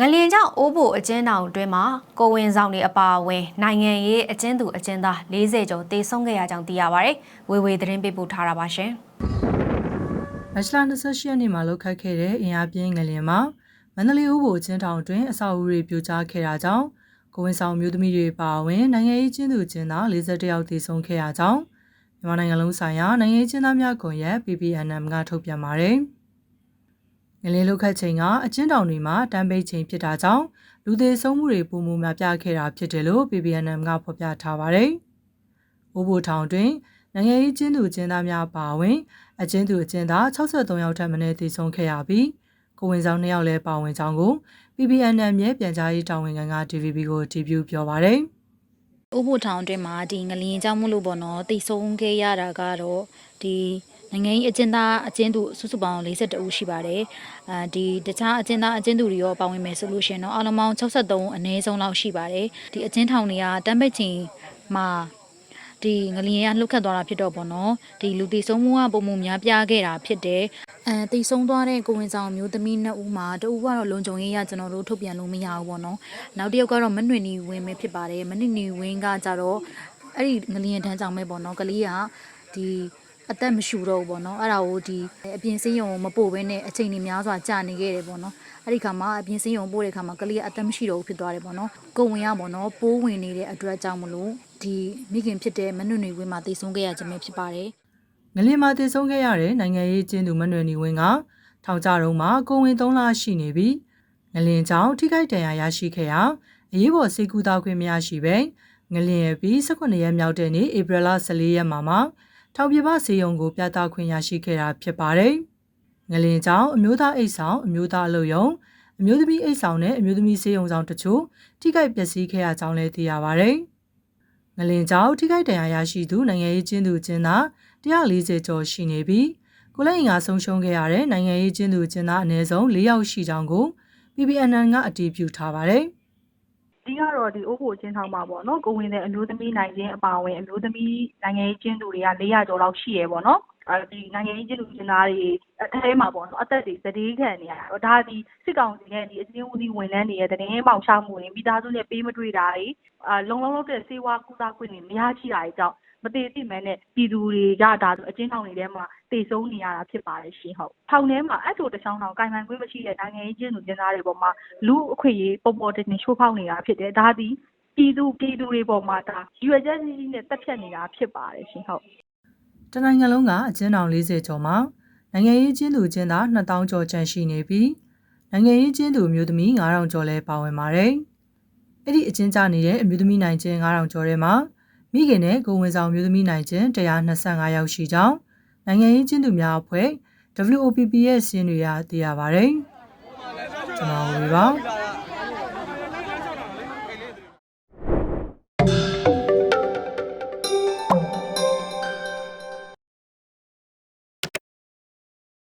ငလျင်ကြောင့်အိုးဘိုအကျဉ်းတောင်အတွင်းမှာကိုဝင်ဆောင်တွေအပါအဝင်နိုင်ငံရေးအကျဉ်းသူအကျဉ်းသား40ကျော်တေဆုံးခဲ့ရကြောင်းသိရပါဗျ။ဝေဝေသတင်းပေးပို့ထားတာပါရှင်။မတ်လ28ရက်နေ့မှာလောက်ခတ်ခဲ့တဲ့အင်အားပြင်းငလျင်မှာမန္တလေးဥပိုလ်ချင်းထောင်တွင်အဆောက်အဦတွေပြိုကျခဲ့တာကြောင့်ကိုဝင်ဆောင်မျိုးသမီးတွေပါဝင်နိုင်ငံရေးချင်းသူချင်းသား41ယောက်သေဆုံးခဲ့ရကြောင်းမြန်မာနိုင်ငံလုံးဆိုင်ရာနိုင်ငံရေးချင်းသားများကွန်ရက် PPNM ကထုတ်ပြန်ပါတယ်။ ငလျင်လောက်ခတ်ချိန်ကအချင်းတောင်တွေမှာတမ်းပိတ်ချိန်ဖြစ်တာကြောင့်လူသေးဆုံးမှုတွေပုံမှုများပြခဲ့တာဖြစ်တယ်လို့ PPNM ကဖော်ပြထားပါတယ်။ဥပိုလ်ထောင်တွင်နိုင်ငံရေးချင်းသူချင်းသားများပါဝင်အချင်းသူအချင်းသား63ယောက်ထပ်မံတည်ဆုံးခဲ့ရပြီးကိုဝင်ဆောင်2ယောက်လည်းပါဝင်ကြောင်းကို PPNM ရဲ့ပြန်ကြားရေးတာဝန်ခံက TVB ကိုတည်ပြုပြောပါရယ်ဥပုထောင်အတွင်းမှာဒီငလျင်ကြောင့်မလို့ပေါ့နော်တိတ်ဆုံးခဲ့ရတာကတော့ဒီ နိုင်ငံရေးအကျဉ်းသားအကျဉ်းသူစုစုပေါင်း42ဦးရှိပါတယ်။အဲဒီတခြားအကျဉ်းသားအကျဉ်းသူတွေရောပါဝင်မယ်ဆိုလို့ရှိရင်တော့အလုံးပေါင်း63အနည်းဆုံးလောက်ရှိပါတယ်။ဒီအကျဉ်းထောင်တွေကတမ်းပိတ်ချိန်မှာဒီငလျင်ကလှုပ်ခတ်သွားတာဖြစ်တော့ပေါ့နော်ဒီလူတည်ဆုံးမှုကပုံမှုများပြားခဲ့တာဖြစ်တယ်အဲတည်ဆုံးသွားတဲ့ကိုဝင်ဆောင်မျိုးသမီးနှစ်ဦးမှာတဦးကတော့လုံခြုံရေးရကျွန်တော်တို့ထုတ်ပြန်လို့မရဘူးပေါ့နော်နောက်တစ်ယောက်ကတော့မနှွေနီဝင်းပဲဖြစ်ပါတယ်မနှွေနီဝင်းကကြတော့အဲ့ဒီငလျင်တန်းကြောင့်ပဲပေါ့နော်ကလေးကဒီ အသက်မရှူတော့ဘူးပေါ့နော်အဲ့ဒါကိုဒီအပြင်စင်းရုံမပို့ဘဲနဲ့အချိန်ကြီးများစွာကြာနေခဲ့တယ်ပေါ့နော်အဲ့ဒီခါမှာအပြင်စင်းရုံပို့တဲ့ခါမှာကလေးကအသက်မရှိတော့ဘူးဖြစ်သွားတယ်ပေါ့နော်ကိုဝင်ရပေါ့နော်ပိုးဝင်နေတဲ့အတွက်ကြောင့်မလို့ဒီမိခင်ဖြစ်တဲ့မနှွေနီဝင်းမှာတည်ဆုံးခဲ့ရခြင်းပဲဖြစ်ပါတယ်ငလင်မှာတည်ဆုံးခဲ့ရတဲ့နိုင်ငံရေးချင်းသူမနွယ်နီဝင်းကထောင်ကြတုံးမှာကိုဝင်3လရှိနေပြီးငလင်ကြောင့်ထိခိုက်ဒဏ်ရာရရှိခဲ့ရာအရေးပေါ်စေကူတာခွင့်မရရှိပဲငလင်ရဲ့ပြီး18ရက်မြောက်တဲ့နေ့ဧပြီလ14ရက်မှာမှ ထောင်ပြပစေယုံကို ပြသခွင့်ရရှိခဲ့တာဖြစ်ပါတယ်။ငလင်ကြောင့်အမျိုးသားအိတ်ဆောင်အမျိုးသားအလုပ်ယုံအမျိုးသမီးအိတ်ဆောင်နဲ့အမျိုးသမီးစေယုံဆောင်တချို့ထိခိုက်ပျက်စီးခဲ့ရကြောင်းလည်းသိရပါတယ်။ငလင်ကြောင့်ထိခိုက်ဒဏ်ရာရရှိသူနိုင်ငံရေးချင်းသူချင်းသား140ကျော်ရှိနေပြီးကိုလက်အင်ကဆုံးရှုံးခဲ့ရတဲ့နိုင်ငံရေးချင်းသူချင်းသားအနည်းဆုံး၄ယောက်ရှိကြောင်းကို PPNN ကအတည်ပြုထားပါတယ်။ ဒီကတော့ ဒီအိုးဖို့ချင်းထောင်းမှာပေါ့နော် ကိုဝင်တဲ့အမျိုးသမီးနိုင်ခြင်းအပါအဝင် အမျိုးသမီးနိုင်ငံရေးကျင်းသူတွေက400ကျော်လောက်ရှိရပေါ့နော်အဲဒီနိုင်ငံရေးကျင်းသူကျင်းသားတွေအထဲမှာပေါ့နော်အသက်တွေသတိခံနေရတာဒါဒီစစ်ကောင်စီနဲ့ဒီအချင်းဦးစီးဝန်ထမ်းတွေရဲ့တရင်ပေါင်ချမှုတွေမိသားစုနဲ့ပေးမတွေ့တာတွေအာလုံလုံလောက်တဲ့စေဝါကုသခွင့်တွေမရရှိတာတွေကြောင့် မတည်သိမဲနဲ့ပြည်သူတွေကဒါအချင်းထောင်တွေထဲမှာတည်ဆုံးနေရတာဖြစ်ပါတယ်ရှင်ဟုတ်ထောင်ထဲမှာအဲ့လိုတချောင်းထောင်ကင်မန်ခွင့်မရှိတဲ့နိုင်ငံရေးကျင်းသူကျင်းသားတွေပေါ်မှာလူအခွင့်အရေးပေါ်ပေါ်တင်တင်ချိုးဖောက်နေတာဖြစ်တယ်ဒါဒီပြည်သူပြည်သူတွေပေါ်မှာဒါရွယ်ချက်ကြီးကြီးနဲ့တက်ဖြတ်နေတာဖြစ်ပါတယ်ရှင်ဟုတ်တနိုင်ငံလုံးကအကျဉ်းထောင်40ကျော်မှာနိုင်ငံရေးကျင်းသူကျင်းသား2000ကျော်ကျန်ရှိနေပြီးနိုင်ငံရေးကျင်းသူမျိုးသမီး9000ကျော်လည်းပါဝင်ပါတယ်။အဲ့ဒီအကျဉ်းချနေတဲ့အမျိုးသမီးနိုင်ကျင်း9000ကျော်ထဲမှာ မိခင်နဲ့ကိုဝင်ဆောင်မျိုးသမီးနိုင်ကျင်း125ယောက်ရှိကြောင်းနိုင်ငံရေးကျင်းသူများအဖွဲ့ WOPP ရဲ့စင်းတွေကသိရပါတယ်။ကျွန်တော်ဝေပါ